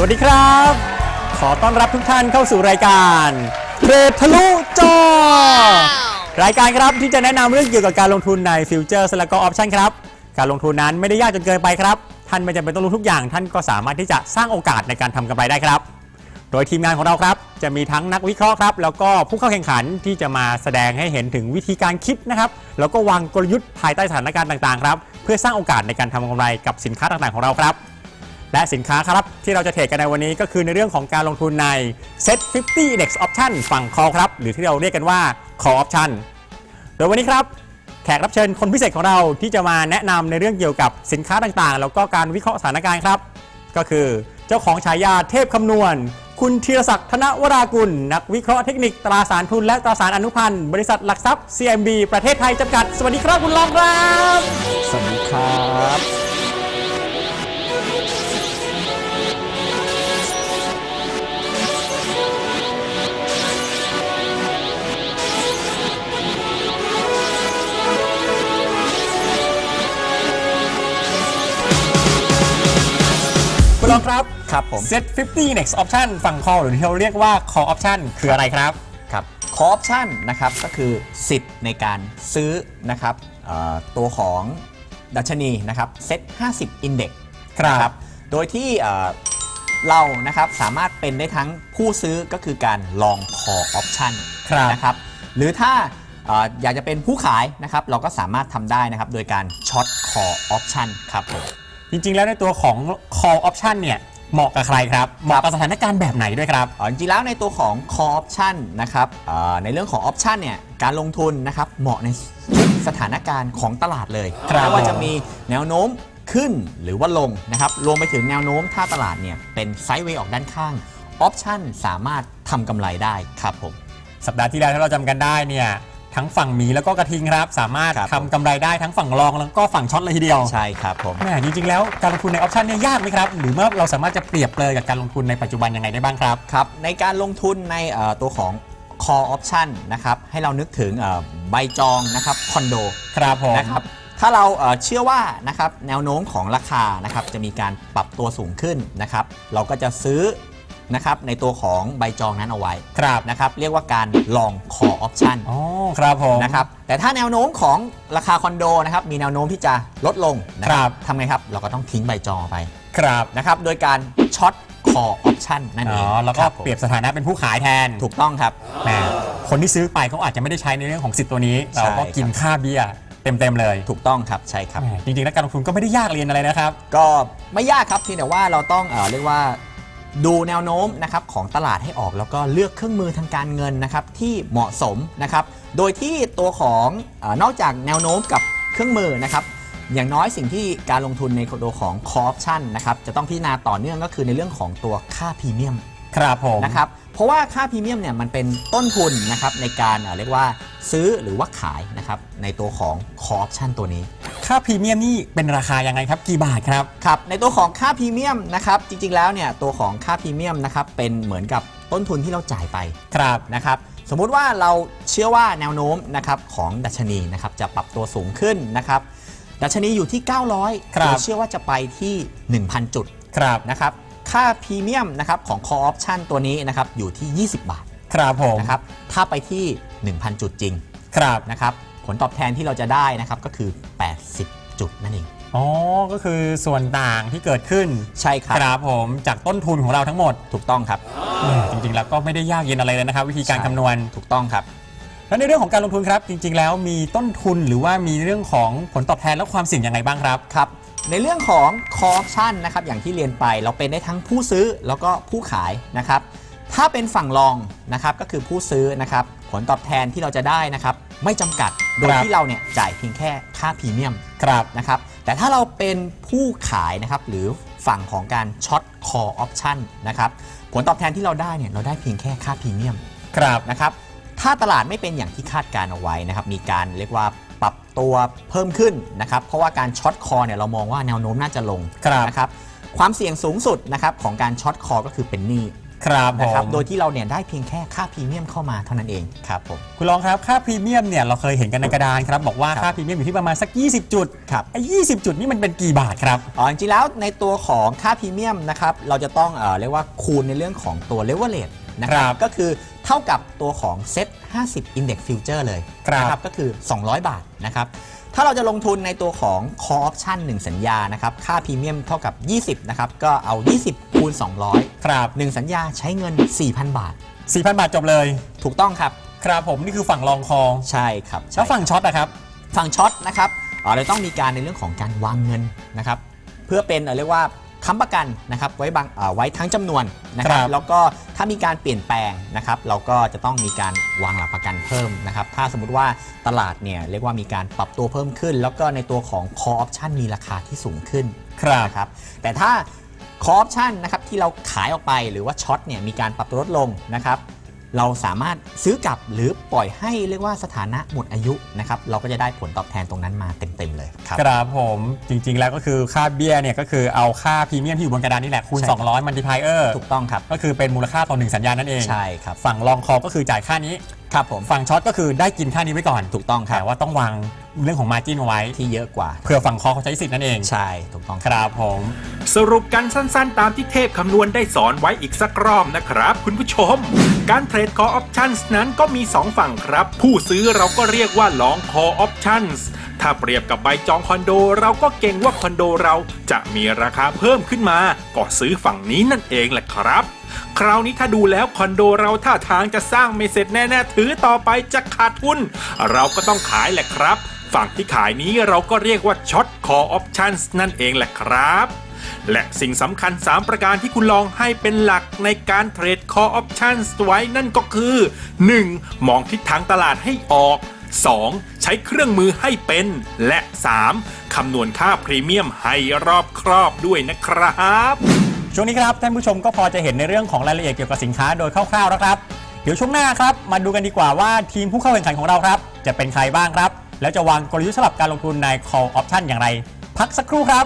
สวัสดีครับ ขอต้อนรับทุกท่านเข้าสู่รายการเทรดทะลุจอ รายการครับที่จะแนะนำเรื่องเกี่ยวกับการลงทุนในฟิวเจอร์และก็ออปชันครับ การลงทุนนั้นไม่ได้ยากจนเกินไปครับ ท่านไม่จำเป็นต้องรู้ทุกอย่าง ท่านก็สามารถที่จะสร้างโอกาสในการทำกำไรได้ครับ โดยทีมงานของเราครับ จะมีทั้งนักวิเคราะห์ครับ แล้วก็ผู้เข้าแข่งขันที่จะมาแสดงให้เห็นถึงวิธีการคิดนะครับ แล้วก็วางกลยุทธ์ภายใต้สถานการณ์ต่างๆครับ เพื่อสร้างโอกาสในการทำกำไรกับสินค้าต่างๆของเราครับ และสินค้าครับที่เราจะเทรดกันในวันนี้ก็คือในเรื่องของการลงทุนใน Set 50 Index Option ฝั่ง Call ครับ หรือที่เราเรียกกันว่า Call Option โดยวันนี้ครับแขกรับเชิญคนพิเศษของเราที่จะมาแนะนำในเรื่องเกี่ยวกับสินค้าต่างๆ แล้วก็การวิเคราะห์สถานการณ์ครับ ก็คือเจ้าของฉายาเทพคำนวณ คุณธีรศักดิ์ธนวรากุล นักวิเคราะห์เทคนิคตราสารทุนและตราสารอนุพันธ์บริษัทหลักทรัพย์ CMB ประเทศไทยจำกัด สวัสดีครับคุณลองครับ สวัสดีครับ องครับ ครับผม Set 50 Index Option ฝั่ง Call หรือที่เราเรียกว่า Call Option คืออะไรครับ ครับ call option นะครับ ก็คือสิทธิ์ในการซื้อนะครับเอ่อตัวของดัชนีนะครับเซ็ต50 Index ครับ นะโดยที่เอ่อเรานะครับสามารถเป็นได้ทั้งผู้ซื้อก็คือการลอง call option ครับ นะครับ หรือถ้าเอ่ออยากจะเป็นผู้ขายนะครับ เราก็สามารถทำได้นะครับ โดยการ short call option ครับผม จริงๆ แล้วในตัวของ call option เนี่ยเหมาะกับใครครับ เหมาะกับสถานการณ์แบบไหนด้วยครับ อ๋อจริงๆแล้วในตัวของ call option นะครับเอ่อในเรื่องของ option เนี่ยการลงทุนนะครับเหมาะในสถานการณ์ของตลาดเลยครับไม่ว่าจะมีแนวโน้มขึ้นหรือว่าลงนะครับรวมไปถึงแนวโน้มถ้าตลาดเนี่ยเป็นไซด์เวย์ออกด้านข้าง option สามารถทำกำไรได้ครับผม สัปดาห์ที่แล้วถ้าเราจำกันได้เนี่ย ทั้งฝั่งหมีแล้วก็กระทิงครับ สามารถครับทำกำไรได้ทั้งฝั่งรองแล้วก็ฝั่งช็อตเลยทีเดียวใช่ครับผม แหมจริงๆแล้วการลงทุนในออปชันเนี่ยยากไหมครับ หรือว่าเราสามารถจะเปรียบเลยกับการลงทุนในปัจจุบันยังไงได้บ้างครับ ครับในการลงทุนในเอ่อตัวของ call option นะครับให้เรานึกถึงเอ่อใบจองนะครับคอนโดครับผม นะครับถ้าเราเอ่อเชื่อว่านะครับแนวโน้มของราคานะครับจะมีการปรับตัวสูงขึ้นนะครับเราก็จะซื้อ นะครับในตัวของใบจองนั้นเอาไว้ครับนะครับเรียกว่าการลอง call option อ๋อครับผมนะครับแต่ถ้าแนวโน้มของราคาคอนโดนะครับมีแนวโน้มที่จะลดลงนะคครัรับบทำไงครับเราก็ต้องทิ้งใบจองออกไปครับนะครับโดยการช็อต call option นั่นอ๋เองอแล้วก็ครับผมเปรียบสถานะเป็นผู้ขายแทนถูกต้องครับแหมคนที่ซื้อไปเขาอาจจะไม่ได้ใช้ในเรื่องของสิทธิ์ตัวนี้ใช่เราก็กินครับค่าเบี้ยเต็มๆเลยถูกต้องครับใช่ครับแหมจริงๆแล้วการลงทุนก็ไม่ได้ยากเรียนอะไรนะครับ ก็ไม่ยากครับเพียงแต่ว่าเราต้องเออเรียกว่า ดูแนวโน้มนะครับของตลาดให้ออกแล้วก็เลือกเครื่องมือทางการเงินนะครับที่เหมาะสมนะครับ โดยที่ตัวของเออนอกจากแนวโน้มกับเครื่องมือนะครับอย่างน้อยสิ่งที่การลงทุนในตัวของ call option นะครับจะต้องพิจารณาต่อเนื่องก็คือในเรื่องของตัวค่าพรีเมียมครับผมนะครับเพราะว่าค่าพรีเมียมเนี่ยมันเป็นต้นทุนนะครับในการเอ่อเรียกว่าซื้อหรือว่าขายนะครับในตัวของ call option ตัวนี้ ค่าพรีเมียมนี่เป็นราคายังไงครับ กี่บาทครับ ครับในตัวของค่าพรีเมียมนะครับจริงๆแล้วเนี่ยตัวของค่าพรีเมียมนะครับเป็นเหมือนกับต้นทุนที่เราจ่ายไปครับนะครับสมมุติว่าเราเชื่อว่าแนวโน้มนะครับของดัชนีนะครับจะปรับตัวสูงขึ้นนะครับดัชนีอยู่ที่ 900ครับ เราเชื่อว่าจะไปที่ 1,000 จุดครับนะครับค่าพรีเมียมนะครับของ call option ตัวนี้นะครับอยู่ที่ 20 บาทครับผมนะครับถ้าไปที่ 1,000 จุดจริง ครับนะครับ ผลตอบแทนที่เราจะได้นะครับก็คือ 80 จุดนั่นเอง อ๋อ ก็คือส่วนต่างที่เกิดขึ้นใช่ครับครับผมจากต้นทุนของเราทั้งหมดถูกต้องครับแหมจริงๆ แล้วก็ไม่ได้ยากเย็นอะไรเลยนะครับ วิธีการใช่ คำนวณ ถูกต้องครับ แล้วในเรื่องของการลงทุนครับ จริง ๆ แล้วมีต้นทุนหรือว่ามีเรื่องของผลตอบแทนและความเสี่ยงยังไงบ้างครับ ครับในเรื่องของ call option นะครับอย่างที่เรียนไปเราเป็นได้ทั้งผู้ซื้อแล้วก็ผู้ขายนะครับ ถ้าเป็นฝั่งรองนะครับก็คือผู้ซื้อนะครับผลตอบแทนที่เราจะได้นะครับไม่จำกัดโดยครับที่เราเนี่ยจ่ายเพียงแค่ค่าพรีเมียมครับนะครับแต่ถ้าเราเป็นผู้ขายนะครับหรือฝั่งของการช็อต call option นะครับผลตอบแทนที่เราได้เนี่ยเราได้เพียงแค่ค่าพรีเมียมครับนะครับถ้าตลาดไม่เป็นอย่างที่คาดการเอาไว้นะครับมีการเรียกว่าปรับตัวเพิ่มขึ้นนะครับเพราะว่าการช็อตคอเนี่ยเรามองว่าแนวโน้มน่าจะลงครับนะครับความเสี่ยงสูงสุดนะครับของการช็อตคอก็คือเป็นหนี้ ครับผนะครับมโดยที่เราเนี่ยได้เพียงแค่ค่าพรีเมียมเข้ามาเท่านั้นเองครับผม คุณรองครับค่าพรีเมียมเนี่ยเราเคยเห็นกันในกระดานครับบอกว่าครับ ค่าพรีเมียมอยู่ที่ประมาณสัก 20 จุดครับ ไอ้20จุดนี่มันเป็นกี่บาทครับ อ๋อจริงๆแล้วในตัวของค่าพรีเมียมนะครับเราจะต้องเออเรียกว่าคูณในเรื่องของตัวเลเวลเลตนะคครัรับบก็คือเท่ากับตัวของเซ็ต50 Index Future เลยครับ นะก็คือ 200 บาทนะครับ ถ้าเราจะลงทุนในตัวของ Call Option 1 สัญญานะครับ ค่าพรีเมียมเท่ากับ 20 นะครับ ก็เอา 20 คูณ 200 ครับ 1 สัญญาใช้เงิน 4,000 บาท 4,000 บาทจบเลย ถูกต้องครับ ครับผมนี่คือฝั่งรองคอใช่ครับใช่แล้วฝั่งช็อตนะครับ ฝั่งช็อตนะครับเอ่อเราต้องมีการในเรื่องของการวางเงินนะครับ เพื่อเป็นเอ่อเรียกว่า ค้ำประกันนะครับไว้บางเอ่อไว้ทั้งจำนวนนะครับครับแล้วก็ถ้ามีการเปลี่ยนแปลงนะครับเราก็จะต้องมีการวางหลักประกันเพิ่มนะครับถ้าสมมุติว่าตลาดเนี่ยเรียกว่ามีการปรับตัวเพิ่มขึ้น แล้วก็ในตัวของ call option มีราคาที่สูงขึ้นครับนะครับแต่ถ้า call option นะครับที่เราขายออกไปหรือว่าช็อตเนี่ยมีการปรับตัวลดลงนะครับ เราสามารถซื้อกลับหรือปล่อยให้เรียกว่าสถานะหมดอายุนะครับเราก็จะได้ผลตอบแทนตรงนั้นมาเต็มๆเลยครับ ครับผมจริงๆแล้วก็คือค่าเบี้ยเนี่ยก็คือเอาค่าพรีเมียมที่อยู่บนกระดานนี่แหละคูณ ใช่ครับ 200มัลติพายเออร์ถูกต้องครับ ก็คือเป็นมูลค่าต่อหนึ่งสัญญานั่นเองใช่ครับ ฝั่งรองคอก็คือจ่ายค่านี้ ครับผมฝั่งช็อตก็คือได้กินค่านี้ไว้ก่อนถูกต้องครัแต่บว่าต้องวางเรื่องของมาจิ้นเอาไว้ที่เยอะกว่าเพื่อฝั่งคอเขาใช้สิทธิ์นั่นเองใช่ถูกต้องครับผมสรุปกันสั้นๆ ตามที่เทพคำนวณได้สอนไว้อีกสักรอบนะครับ คุณผู้ชม การเทรด call options นั้นก็มี 2 ฝั่งครับ ผู้ซื้อเราก็เรียกว่า long call options ถ้าเปรียบกับใบจองคอนโด เราก็เก่งว่าคอนโดเราจะมีราคาเพิ่มขึ้นมา ก็ซื้อฝั่งนี้นั่นเองแหละครับ คราวนี้ถ้าดูแล้วคอนโดเราท่าทางจะสร้างไม่เสร็จแน่ๆถือต่อไปจะขาดทุน เราก็ต้องขายแหละครับ ฝั่งที่ขายนี้เราก็เรียกว่า short call options นั่นเองแหละครับและสิ่งสำคัญ 3 ประการที่คุณลองให้เป็นหลักในการเทรด call options ไว้นั่นก็คือ 1. มองทิศทางตลาดให้ออก 2. ใช้เครื่องมือให้เป็น และ 3. คำนวณค่าพรีเมียมให้รอบครอบด้วยนะครับ ช่วงนี้ครับท่านผู้ชมก็พอจะเห็นในเรื่องของรายละเอียดเกี่ยวกับสินค้าโดยคร่าวๆแล้วครับ เดี๋ยวช่วงหน้าครับมาดูกันดีกว่าว่าทีมผู้เข้าแข่งขันของเราครับ จะเป็นใครบ้างครับ แล้วจะวางกลยุทธ์สำหรับการลงทุนใน call option อย่างไร พักสักครู่ครับ